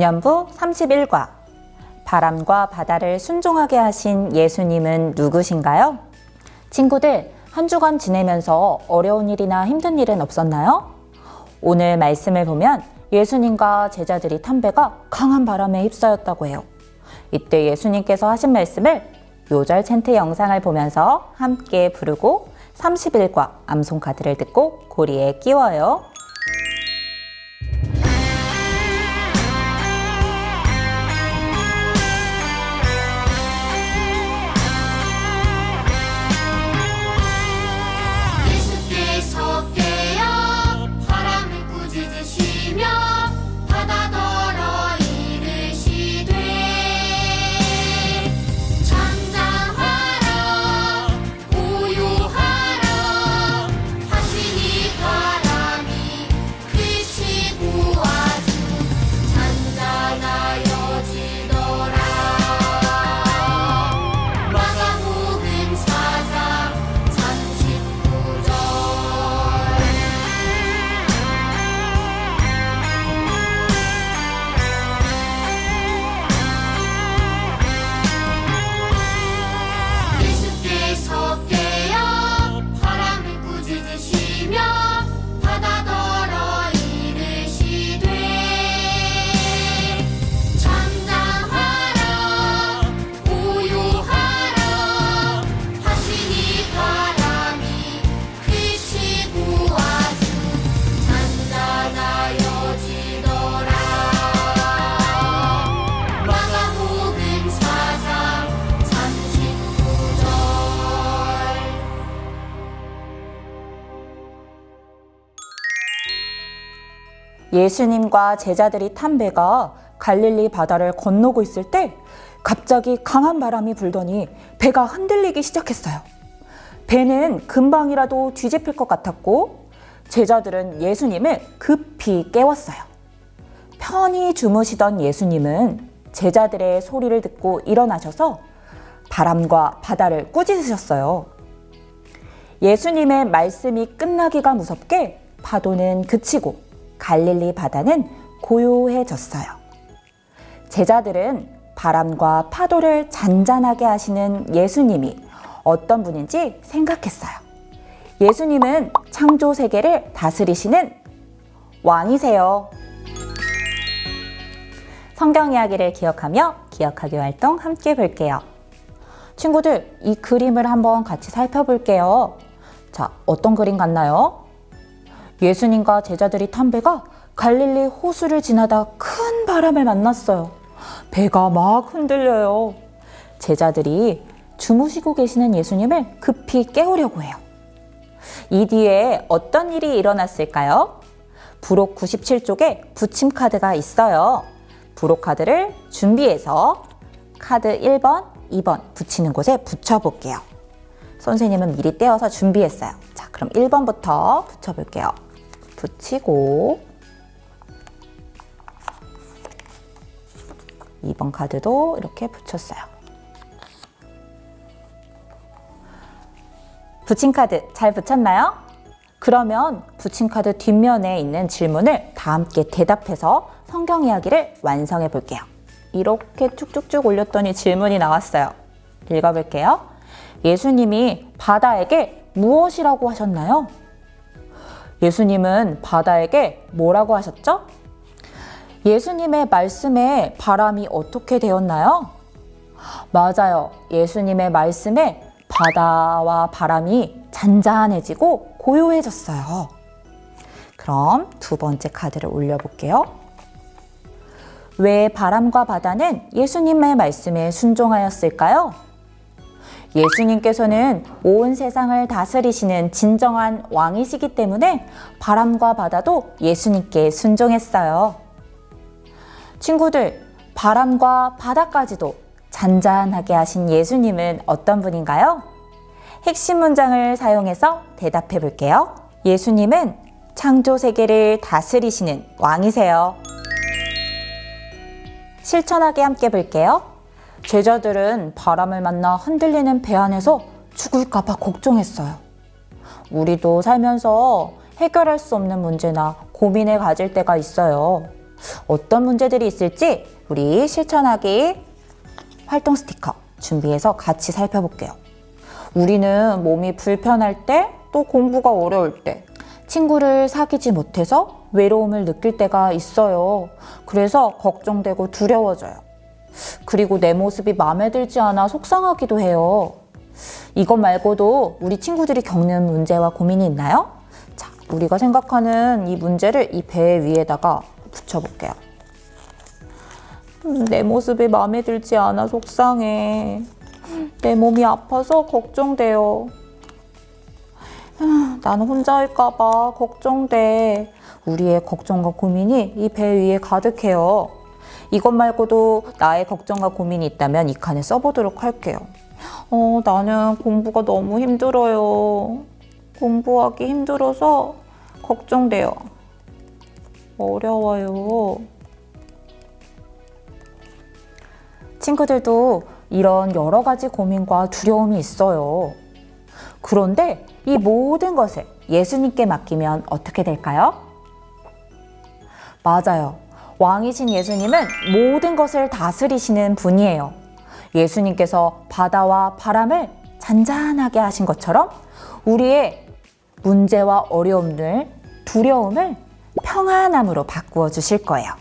유년부 31과 바람과 바다를 순종하게 하신 예수님은 누구신가요? 친구들, 한 주간 지내면서 어려운 일이나 힘든 일은 없었나요? 오늘 말씀을 보면 예수님과 제자들이 탄 배가 강한 바람에 휩싸였다고 해요. 이때 예수님께서 하신 말씀을 요절 챈트 영상을 보면서 함께 부르고 30일과 암송 카드를 듣고 고리에 끼워요. 예수님과 제자들이 탄 배가 갈릴리 바다를 건너고 있을 때 갑자기 강한 바람이 불더니 배가 흔들리기 시작했어요. 배는 금방이라도 뒤집힐 것 같았고 제자들은 예수님을 급히 깨웠어요. 편히 주무시던 예수님은 제자들의 소리를 듣고 일어나셔서 바람과 바다를 꾸짖으셨어요. 예수님의 말씀이 끝나기가 무섭게 파도는 그치고 갈릴리 바다는 고요해졌어요. 제자들은 바람과 파도를 잔잔하게 하시는 예수님이 어떤 분인지 생각했어요. 예수님은 창조 세계를 다스리시는 왕이세요. 성경 이야기를 기억하며 기억하기 활동 함께 볼게요. 친구들, 이 그림을 한번 같이 살펴볼게요. 자, 어떤 그림 같나요? 예수님과 제자들이 탄 배가 갈릴리 호수를 지나다 큰 바람을 만났어요. 배가 막 흔들려요. 제자들이 주무시고 계시는 예수님을 급히 깨우려고 해요. 이 뒤에 어떤 일이 일어났을까요? 부록 97쪽에 붙임 카드가 있어요. 부록 카드를 준비해서 카드 1번, 2번 붙이는 곳에 붙여볼게요. 선생님은 미리 떼어서 준비했어요. 자, 그럼 1번부터 붙여볼게요. 붙이고 2번 카드도 이렇게 붙였어요. 붙인 카드 잘 붙였나요? 그러면 붙인 카드 뒷면에 있는 질문을 다 함께 대답해서 성경 이야기를 완성해 볼게요. 이렇게 쭉쭉쭉 올렸더니 질문이 나왔어요. 읽어볼게요. 예수님이 바다에게 무엇이라고 하셨나요? 예수님은 바다에게 뭐라고 하셨죠? 예수님의 말씀에 바람이 어떻게 되었나요? 맞아요. 예수님의 말씀에 바다와 바람이 잔잔해지고 고요해졌어요. 그럼 두 번째 카드를 올려볼게요. 왜 바람과 바다는 예수님의 말씀에 순종하였을까요? 예수님께서는 온 세상을 다스리시는 진정한 왕이시기 때문에 바람과 바다도 예수님께 순종했어요. 친구들, 바람과 바다까지도 잔잔하게 하신 예수님은 어떤 분인가요? 핵심 문장을 사용해서 대답해 볼게요. 예수님은 창조 세계를 다스리시는 왕이세요. 실천하게 함께 볼게요. 제자들은 바람을 만나 흔들리는 배 안에서 죽을까봐 걱정했어요. 우리도 살면서 해결할 수 없는 문제나 고민을 가질 때가 있어요. 어떤 문제들이 있을지 우리 실천하기 활동 스티커 준비해서 같이 살펴볼게요. 우리는 몸이 불편할 때, 또 공부가 어려울 때, 친구를 사귀지 못해서 외로움을 느낄 때가 있어요. 그래서 걱정되고 두려워져요. 그리고 내 모습이 마음에 들지 않아 속상하기도 해요. 이것 말고도 우리 친구들이 겪는 문제와 고민이 있나요? 자, 우리가 생각하는 이 문제를 이 배 위에다가 붙여볼게요. 음, 내 모습이 마음에 들지 않아 속상해. 내 몸이 아파서 걱정돼요. 아, 나는 혼자일까봐 걱정돼. 우리의 걱정과 고민이 이 배 위에 가득해요. 이것 말고도 나의 걱정과 고민이 있다면 이 칸에 써보도록 할게요. 어, 나는 공부가 너무 힘들어요. 공부하기 힘들어서 걱정돼요. 어려워요. 친구들도 이런 여러 가지 고민과 두려움이 있어요. 그런데 이 모든 것을 예수님께 맡기면 어떻게 될까요? 맞아요. 왕이신 예수님은 모든 것을 다스리시는 분이에요. 예수님께서 바다와 바람을 잔잔하게 하신 것처럼 우리의 문제와 어려움들, 두려움을 평안함으로 바꾸어 주실 거예요.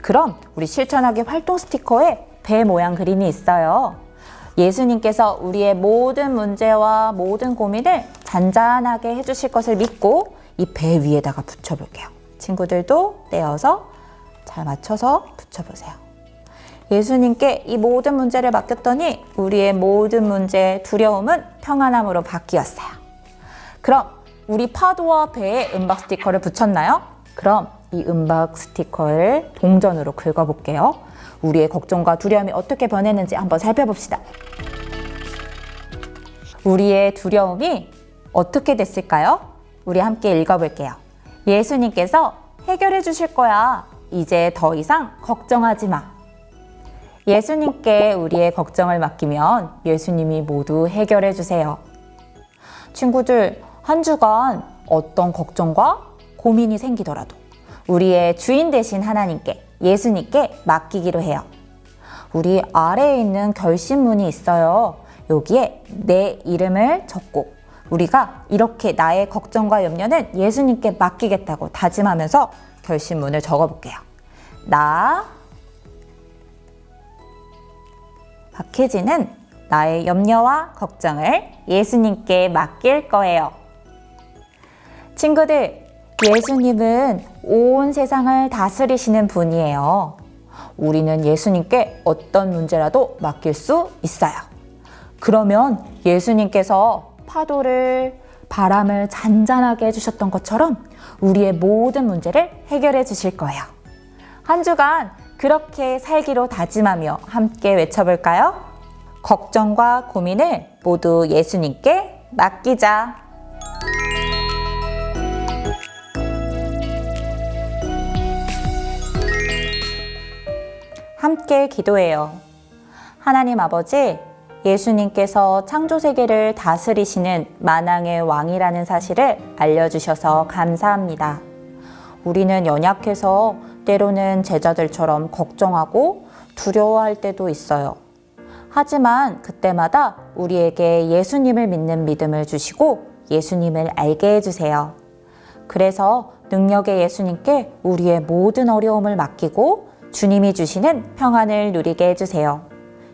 그럼 우리 실천하기 활동 스티커에 배 모양 그림이 있어요. 예수님께서 우리의 모든 문제와 모든 고민을 잔잔하게 해주실 것을 믿고 이 배 위에다가 붙여볼게요. 친구들도 떼어서 잘 맞춰서 붙여보세요. 예수님께 이 모든 문제를 맡겼더니 우리의 모든 문제, 두려움은 평안함으로 바뀌었어요. 그럼 우리 파도와 배에 음박 스티커를 붙였나요? 그럼 이 음박 스티커를 동전으로 긁어볼게요. 우리의 걱정과 두려움이 어떻게 변했는지 한번 살펴봅시다. 우리의 두려움이 어떻게 됐을까요? 우리 함께 읽어볼게요. 예수님께서 해결해 주실 거야. 이제 더 이상 걱정하지 마. 예수님께 우리의 걱정을 맡기면 예수님이 모두 해결해 주세요. 친구들, 한 주간 어떤 걱정과 고민이 생기더라도 우리의 주인 되신 하나님께 예수님께 맡기기로 해요. 우리 아래에 있는 결심문이 있어요. 여기에 내 이름을 적고 우리가 이렇게 나의 걱정과 염려는 예수님께 맡기겠다고 다짐하면서 결심문을 적어볼게요. 나 박혜진은 나의 염려와 걱정을 예수님께 맡길 거예요. 친구들, 예수님은 온 세상을 다스리시는 분이에요. 우리는 예수님께 어떤 문제라도 맡길 수 있어요. 그러면 예수님께서 파도를, 바람을 잔잔하게 해주셨던 것처럼 우리의 모든 문제를 해결해 주실 거예요. 한 주간 그렇게 살기로 다짐하며 함께 외쳐볼까요? 걱정과 고민을 모두 예수님께 맡기자. 함께 기도해요. 하나님 아버지, 예수님께서 창조 세계를 다스리시는 만왕의 왕이라는 사실을 알려주셔서 감사합니다. 우리는 연약해서 때로는 제자들처럼 걱정하고 두려워할 때도 있어요. 하지만 그때마다 우리에게 예수님을 믿는 믿음을 주시고 예수님을 알게 해주세요. 그래서 능력의 예수님께 우리의 모든 어려움을 맡기고 주님이 주시는 평안을 누리게 해주세요.